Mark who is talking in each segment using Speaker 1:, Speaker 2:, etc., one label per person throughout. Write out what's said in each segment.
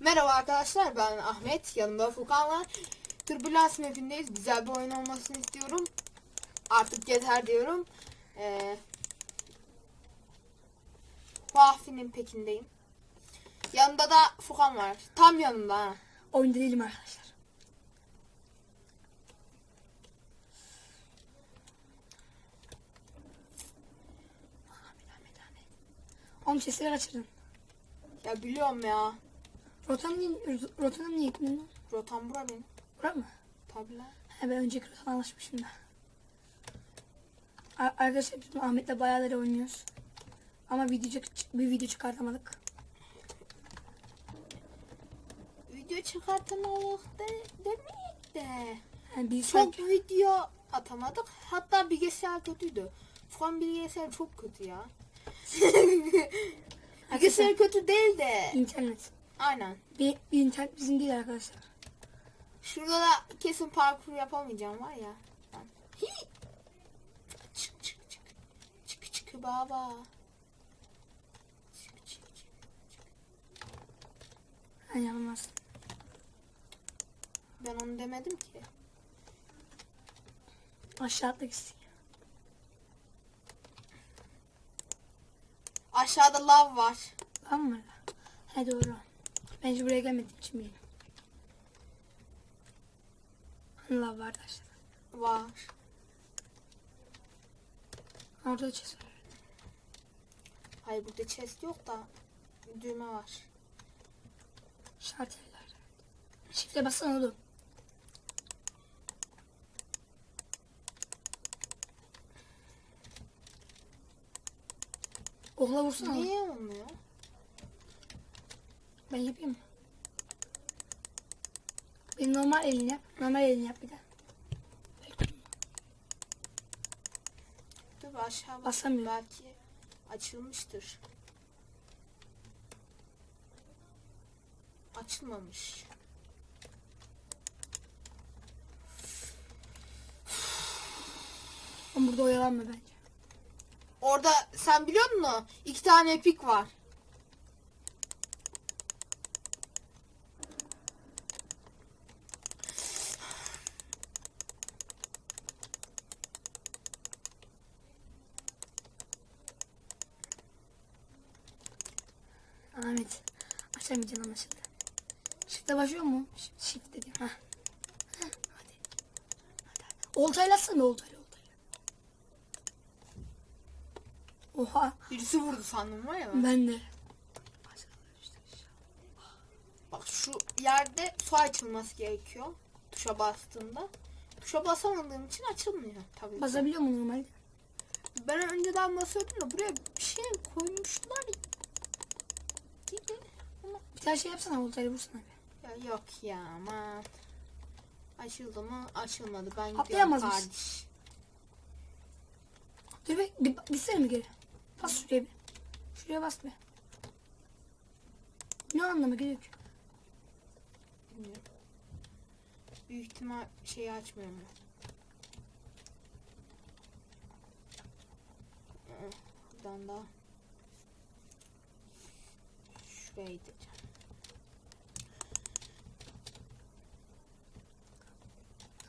Speaker 1: Merhaba arkadaşlar ben Ahmet yanımda Furkan var. Turbulans mapindeyiz. Güzel bir oyun olmasını istiyorum. Artık yeter diyorum. Ee, Vahfi'nin pekindeyim. Yanında da Furkan var. Tam yanımda ha.
Speaker 2: Oyunda değilim arkadaşlar. Ahmet Ahmet Ahmet. Oğlum sesleri kaçırdın.
Speaker 1: Ya biliyorum ya.
Speaker 2: Rotanı niye, rotanı niye gittin lan?
Speaker 1: Rotan bura benim.
Speaker 2: Bura mı?
Speaker 1: Tabii lan.
Speaker 2: He ben önceki rotana alışmışım da. Ar- Arkadaşlar biz Ahmet'le bayağıları oynuyoruz. Ama video bir video çıkartamadık.
Speaker 1: Video çıkartamadık de, demeyek de.
Speaker 2: Yani biz
Speaker 1: Çok video atamadık. Hatta bilgisayar kötüydü. Furkan bilgisayar çok kötü ya. bilgisayar kötü değil de.
Speaker 2: internet.
Speaker 1: Aynen.
Speaker 2: Bir, bir internet bizim değil arkadaşlar.
Speaker 1: Şurada da kesin parkur yapamayacağım var ya. Hi! Çık çık çık. Çık çık baba. Çık çık çık.
Speaker 2: Yani yapamaz.
Speaker 1: Ben onu demedim ki.
Speaker 2: Aşağı atla gitsin.
Speaker 1: Aşağıda lav var.
Speaker 2: Tamam mı? He doğru. Bence buraya gelmediğim için bilmiyorum. Allah vardı aşağıda.
Speaker 1: Var.
Speaker 2: Orada da chest var.
Speaker 1: Hayır burada chest yok da düğme var.
Speaker 2: Şart evler. Shift'e bassana oğlum. Okla vursana.
Speaker 1: Niye olmuyor?
Speaker 2: Ben yapayım mı? Bir normal elini yap. Normal elini yap bir de.
Speaker 1: Dur aşağı bak.
Speaker 2: Basamıyorum.
Speaker 1: Belki açılmıştır. Açılmamış.
Speaker 2: Ama burada oyalanma bence.
Speaker 1: Orada sen biliyor musun? İki tane epik var.
Speaker 2: Ahmet. Açamayacaksın anlaşıldı. Shift'e başlıyor mu? Shift dedim. Ha. Hadi. Hadi. hadi. Oltayla atsana oltayla oltayla. Oha.
Speaker 1: Birisi vurdu sandım var ya ben.
Speaker 2: De.
Speaker 1: Bak şu yerde su açılması gerekiyor. Tuşa bastığında. Tuşa basamadığım için açılmıyor tabii.
Speaker 2: Basabiliyor mu normalde?
Speaker 1: Ben önceden basıyordum da buraya bir şey koymuşlar
Speaker 2: Bir tane şey yapsana oltayla vursana bir.
Speaker 1: ya yok ya aman. Açıldı mı? Açılmadı. Ben gidiyorum
Speaker 2: Atlayamaz mısın?
Speaker 1: kardeş.
Speaker 2: Dur be. Bir, gitsene mi geri? Bas şuraya bir. Şuraya bas be. Ne anlamı geliyor ki?
Speaker 1: Bilmiyorum. Büyük ihtimal şeyi açmıyorum ben. Buradan da şuraya gideceğim.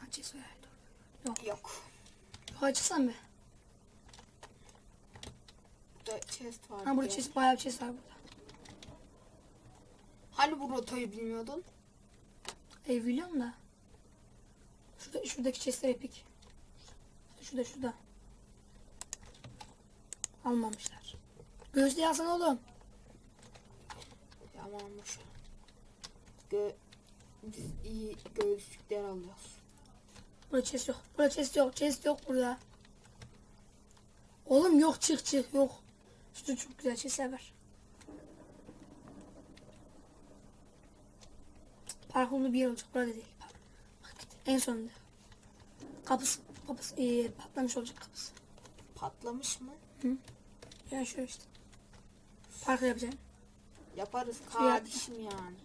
Speaker 2: Açız ver. Yok.
Speaker 1: Yok.
Speaker 2: Açılsan be.
Speaker 1: Burada chest var.
Speaker 2: Ha burada chest, bayağı bir chest var burada.
Speaker 1: Hani bu rotayı bilmiyordun?
Speaker 2: Ev biliyorum da. Şurada, şuradaki chestler epik. Şurada şurada. Almamışlar. Gözlüğü alsana oğlum.
Speaker 1: Ya aman boş ver. Gö biz iyi göğüslükler alıyoruz.
Speaker 2: Burada chest yok. Burada chest yok. Chest yok burada. Oğlum yok çık çık yok. Şurada çok güzel chestler var. Parkurlu bir yer olacak. Burada değil. Bak. En sonunda. Kapısı, kapısı ee, patlamış olacak kapısı.
Speaker 1: Patlamış mı?
Speaker 2: Ya şöyle işte. Parkur yapacağım.
Speaker 1: Yaparız kardeşim yani.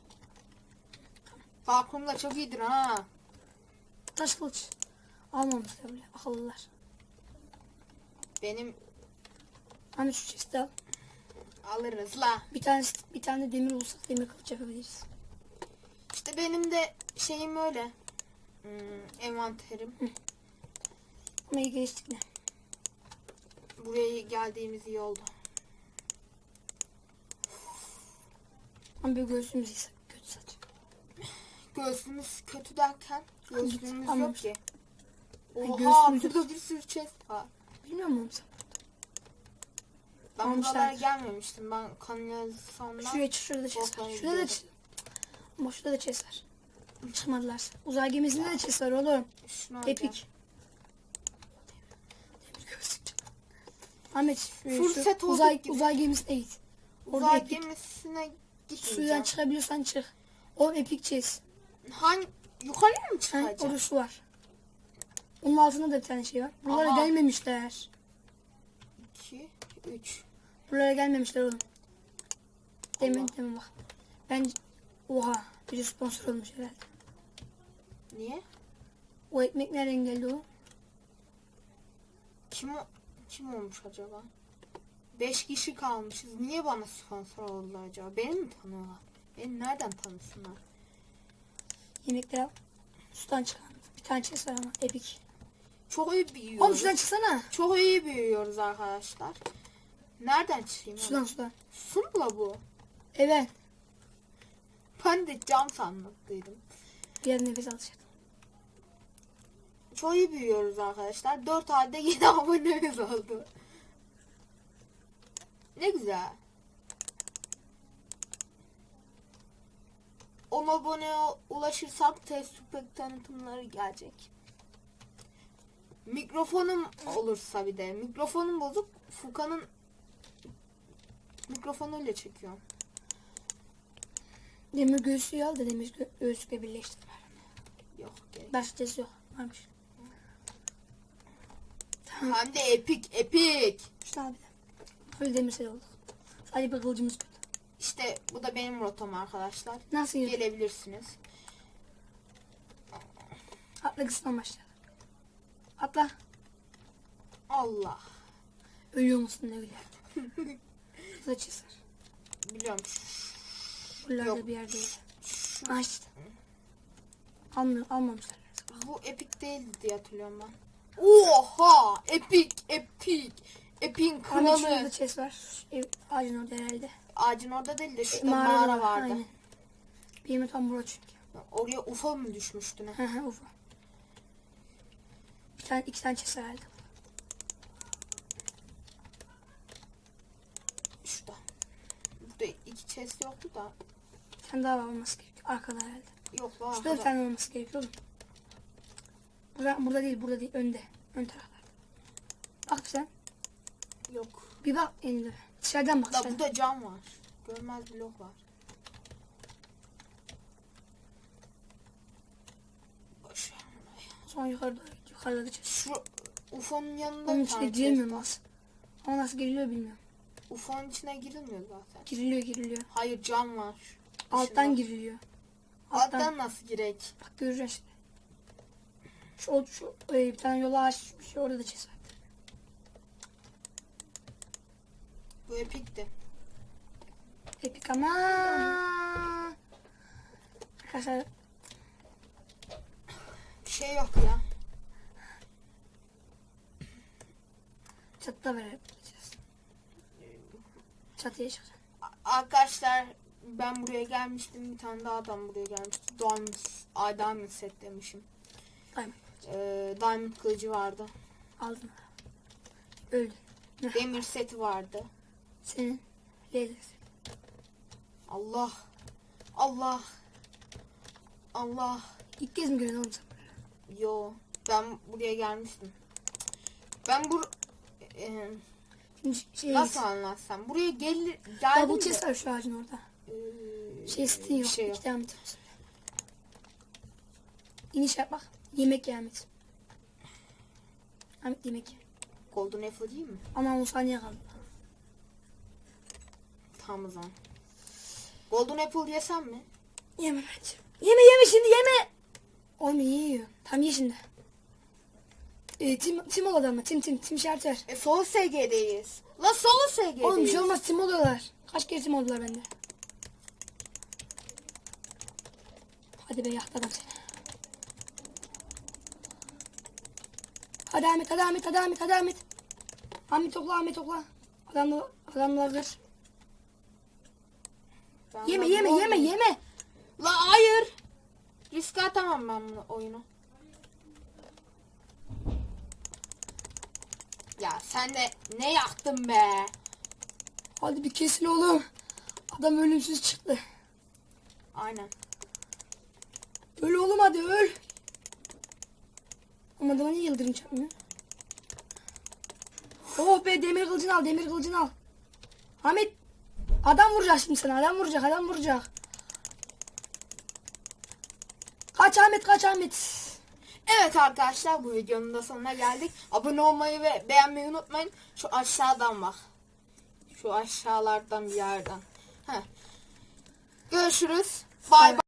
Speaker 1: Parkurumda çok iyidir ha.
Speaker 2: Taş kılıç. Almamışlar bile. Akıllılar.
Speaker 1: Benim
Speaker 2: Hani şu chest'i al.
Speaker 1: alırız la.
Speaker 2: Bir tane bir tane demir olsak demir kılıç yapabiliriz.
Speaker 1: İşte benim de şeyim öyle. Hmm, envanterim.
Speaker 2: Ama iyi geliştik ne?
Speaker 1: Buraya geldiğimiz iyi oldu.
Speaker 2: Ama bir göğsümüz ise kötü saç.
Speaker 1: Göğsümüz kötü derken göğsümüz yok ki. Oha burada bir sürü chest var.
Speaker 2: Bilmiyor musun sen?
Speaker 1: Ben
Speaker 2: Almışlar.
Speaker 1: buralara gelmemiştim. Ben kanalizasyondan
Speaker 2: Şuraya çık şurada chest var. Şurada da şurada da chest var. Çıkmadılar. Uzay gemisinde de chest var oğlum.
Speaker 1: şunu
Speaker 2: göğsük. Ahmet
Speaker 1: Full
Speaker 2: şu uzay,
Speaker 1: gibi.
Speaker 2: uzay gemisine git. Orada
Speaker 1: Uzay
Speaker 2: epik.
Speaker 1: gemisine
Speaker 2: Sudan
Speaker 1: gitmeyeceğim.
Speaker 2: çıkabiliyorsan çık. O epik chest.
Speaker 1: Hangi yukarıya mı
Speaker 2: Ha,
Speaker 1: çıkacağım?
Speaker 2: orada su var. Onun altında da bir tane şey var. Buralara
Speaker 1: Aha.
Speaker 2: gelmemişler.
Speaker 1: 2 3
Speaker 2: Buralara gelmemişler oğlum. Demin
Speaker 1: Allah.
Speaker 2: demin bak. Ben oha biri sponsor olmuş herhalde.
Speaker 1: Niye?
Speaker 2: O ekmek nereden geldi o?
Speaker 1: Kim o- kim olmuş acaba? 5 kişi kalmışız. Niye bana sponsor oldular acaba? Beni mi tanıyorlar? Beni nereden tanısınlar?
Speaker 2: Yemekleri al. Sudan çıkan. Bir tane chest var ama epik.
Speaker 1: Çok iyi
Speaker 2: Oğlum
Speaker 1: büyüyoruz.
Speaker 2: sudan çıksana.
Speaker 1: Çok iyi büyüyoruz arkadaşlar. Nereden çıkayım?
Speaker 2: Sudan
Speaker 1: Sudan.
Speaker 2: sudan.
Speaker 1: Su mu la bu?
Speaker 2: Evet.
Speaker 1: Ben de cam sandıklıydım.
Speaker 2: Bir yer nefes alacak.
Speaker 1: Çok iyi büyüyoruz arkadaşlar. 4 ayda 7 abonemiz oldu. Ne güzel. 10 aboneye ulaşırsam test tüpek tanıtımları gelecek. Mikrofonum olursa bir de. Mikrofonum bozuk. Furkan'ın mikrofonuyla çekiyorum.
Speaker 2: Demir göğsüğü al da demir gö- göğsükle birleştir.
Speaker 1: Yok gerek.
Speaker 2: Başka chest yok. Varmış.
Speaker 1: Hem de epik epik.
Speaker 2: İşte abi de. Full demir set olduk. Sadece bir kılıcımız kötü.
Speaker 1: İşte bu da benim rotam arkadaşlar.
Speaker 2: Nasıl yürü?
Speaker 1: Gelebilirsiniz.
Speaker 2: Atla kısından başlayalım. Atla.
Speaker 1: Allah.
Speaker 2: Ölüyor musun ne öyle? Chest var.
Speaker 1: Biliyorum.
Speaker 2: Buralarda
Speaker 1: Yok.
Speaker 2: bir.
Speaker 1: Şu,
Speaker 2: Aa işte. Almıyor, almamışlar.
Speaker 1: bu epik değildi diye hatırlıyorum ben. Oha! Epik, epik. Epin
Speaker 2: Ama şurada
Speaker 1: kralı.
Speaker 2: chest var. Ev, ağacın orada herhalde.
Speaker 1: Ağacın orada değil de şurada
Speaker 2: Mağara
Speaker 1: mağara,
Speaker 2: var,
Speaker 1: vardı.
Speaker 2: aynen. Benim tam burada çünkü.
Speaker 1: Oraya UFO mu düşmüştü ne?
Speaker 2: Hı hı ufa. Bir tane iki tane chest herhalde.
Speaker 1: Şurada. Burada iki chest yoktu da.
Speaker 2: Tane daha olması gerekiyor. Arkada herhalde.
Speaker 1: Yok var.
Speaker 2: Şurada bir tane olması gerekiyor oğlum. Burada, burada değil, burada değil. Önde. Ön taraflarda. Bak bir sen.
Speaker 1: Yok.
Speaker 2: Bir bak elinde. Dışarıdan bak
Speaker 1: Da
Speaker 2: dışarıdan.
Speaker 1: burada cam var. Görmez blok var. Boş ver.
Speaker 2: Sonra yukarıda, yukarıda da chest.
Speaker 1: Şu UFO'nun yanında
Speaker 2: Onun
Speaker 1: bir
Speaker 2: içine
Speaker 1: tane chest
Speaker 2: giremiyorum
Speaker 1: var.
Speaker 2: nasıl. Ama nasıl giriliyor bilmiyorum.
Speaker 1: UFO'nun içine girilmiyor zaten.
Speaker 2: Giriliyor giriliyor.
Speaker 1: Hayır cam var.
Speaker 2: Alttan giriliyor. Alttan.
Speaker 1: Alttan nasıl girek?
Speaker 2: Bak şimdi. Şu, şu e, bir tane yola açmış. Orada da var.
Speaker 1: Bu epikti.
Speaker 2: Epik ama. Arkadaşlar
Speaker 1: Bir şey yok ya.
Speaker 2: vererek bulacağız. Çatıya.
Speaker 1: A- Arkadaşlar ben buraya gelmiştim. Bir tane daha adam buraya gelmişti. Diamond, Ay Diamond set demişim.
Speaker 2: Diamond.
Speaker 1: Ee, Diamond kılıcı vardı.
Speaker 2: Aldın. Öldün.
Speaker 1: Demir seti vardı.
Speaker 2: Senin. Laser.
Speaker 1: Allah. Allah. Allah.
Speaker 2: İlk kez mi görüyorsun oğlum sen?
Speaker 1: Yo. Ben buraya gelmiştim. Ben bur... Ee,
Speaker 2: şey
Speaker 1: nasıl anlatsam? Buraya gel geldim
Speaker 2: chest
Speaker 1: de...
Speaker 2: var şu ağacın orada.
Speaker 1: Ee, bir
Speaker 2: yok.
Speaker 1: şey yok.
Speaker 2: İki tane? İniş yap bak. Yemek ye Ahmet. Ahmet yemek ye.
Speaker 1: Golden Apple değil mi?
Speaker 2: Ama 10 saniye kaldı.
Speaker 1: Tamam o zaman. Golden Apple yesem mi?
Speaker 2: Yeme bence. Yeme yeme şimdi yeme. Oğlum yiyor. Tam ye şimdi. E, tim, tim ol adamla. Tim tim. Tim şart ver.
Speaker 1: E, solo SG'deyiz. La solo SG'deyiz.
Speaker 2: Oğlum bir şey olmaz tim oluyorlar. Kaç kere tim oldular bende. Hadi be yaktı adam seni. Hadi Ahmet, hadi Ahmet, hadi Ahmet, hadi Ahmet. Ahmet okla, Ahmet okla. Adamlar, adamlardır. Yeme, yeme, yeme, yeme.
Speaker 1: La hayır. Riske atamam ben bunu oyunu. Ya sen de ne yaktın be?
Speaker 2: Hadi bir kesin oğlum. Adam ölümsüz çıktı.
Speaker 1: Aynen.
Speaker 2: Öl oğlum hadi öl. Ama adama niye yıldırım çarpmıyor? Oh be demir kılıcını al demir kılıcını al. Ahmet adam vuracak şimdi sana adam vuracak adam vuracak. Kaç Ahmet kaç Ahmet.
Speaker 1: Evet arkadaşlar bu videonun da sonuna geldik. Abone olmayı ve beğenmeyi unutmayın. Şu aşağıdan bak. Şu aşağılardan bir yerden. Heh. Görüşürüz. Bay bay.